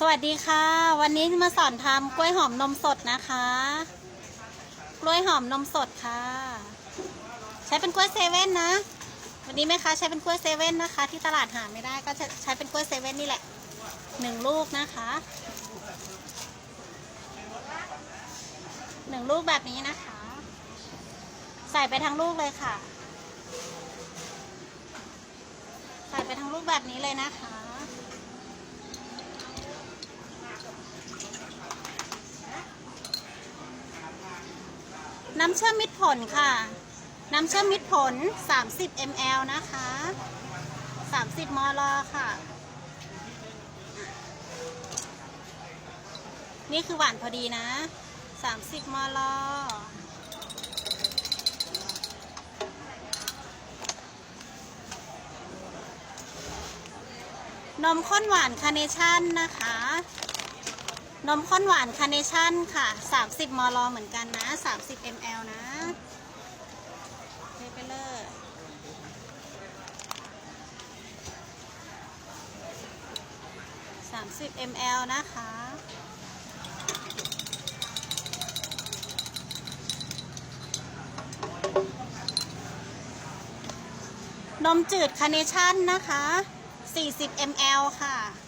สวัสดีค่ะ วันนี้มาสอนทำกล้วยหอมนมสดนะคะ กล้วยหอมนมสดค่ะ ใช้เป็นกล้วยเซเว่นนะ วันนี้แม่ค้าใช้เป็นกล้วยเซเว่นนะคะ ที่ตลาดหาไม่ได้ก็ใช้เป็นกล้วยเซเว่นนี่แหละหนึ่งลูกนะคะหนึ่งลูกแบบนี้นะคะ ใส่ไปทั้งลูกเลยค่ะ ใส่ไปทั้งลูกแบบนี้เลยนะคะ น้ำเชื่อมมิตรผลค่ะ น้ำเชื่อมมิตรผล 30 ml นะคะ 30 มลค่ะ นี่คือหวานพอดีนะ 30 มลนมข้นหวานคาเนชั่นนะคะ นมข้นหวานคาเนชั่นค่ะ 30 มล เหมือนกันนะ 30 ml นะเทไปเลย30 ml นะคะ นมจืดคาเนชั่นนะคะ 40 ml ค่ะ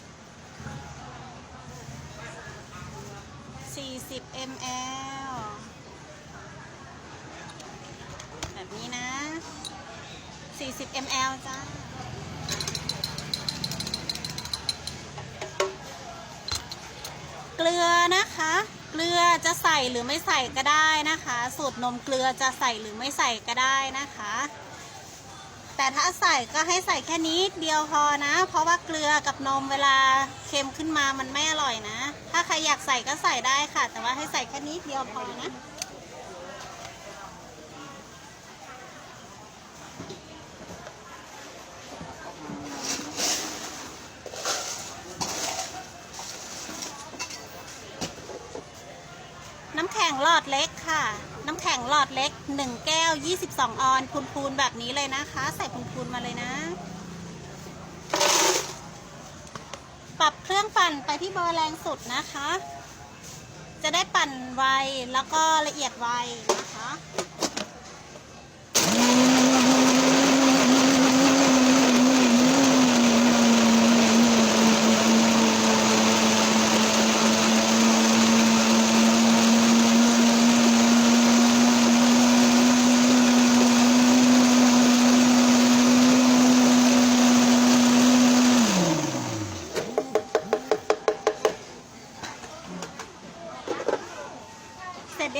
40 ml แบบนี้นะ 40 ml จ้าเกลือนะคะ เกลือจะใส่หรือไม่ใส่ก็ได้นะคะ สูตรนมเกลือจะใส่หรือไม่ใส่ก็ได้นะคะ แต่ถ้าใส่ก็ให้ใส่แค่นิดเดียวพอนะ เพราะว่าเกลือกับนมเวลาเค็มขึ้นมามันไม่อร่อยนะ ถ้าใครอยากใส่ก็ใส่ได้ค่ะ แต่ว่าให้ใส่แค่นิดเดียวพอนะน้ำแข็งหลอดเล็กค่ะ น้ำแข็งหลอดเล็ก 1 แก้ว 22 ออนพูนๆแบบนี้เลยนะคะ ใส่พูนๆมาเลยนะ ปรับเครื่องปั่นไปที่เบอร์แรงสุดนะคะ จะได้ปั่นไวแล้วก็ละเอียดไวนะคะ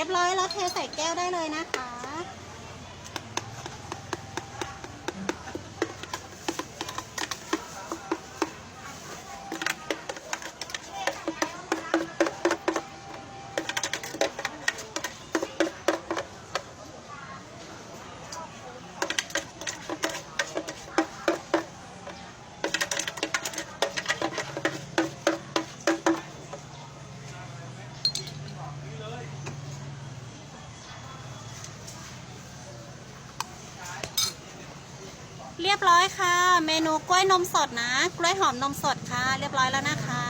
รียบร้อยแล้วเทใส่แก้วได้เลยนะคะ เรียบร้อยค่ะ เมนูกล้วยนมสดนะ กล้วยหอมนมสดค่ะ เรียบร้อยแล้วนะคะ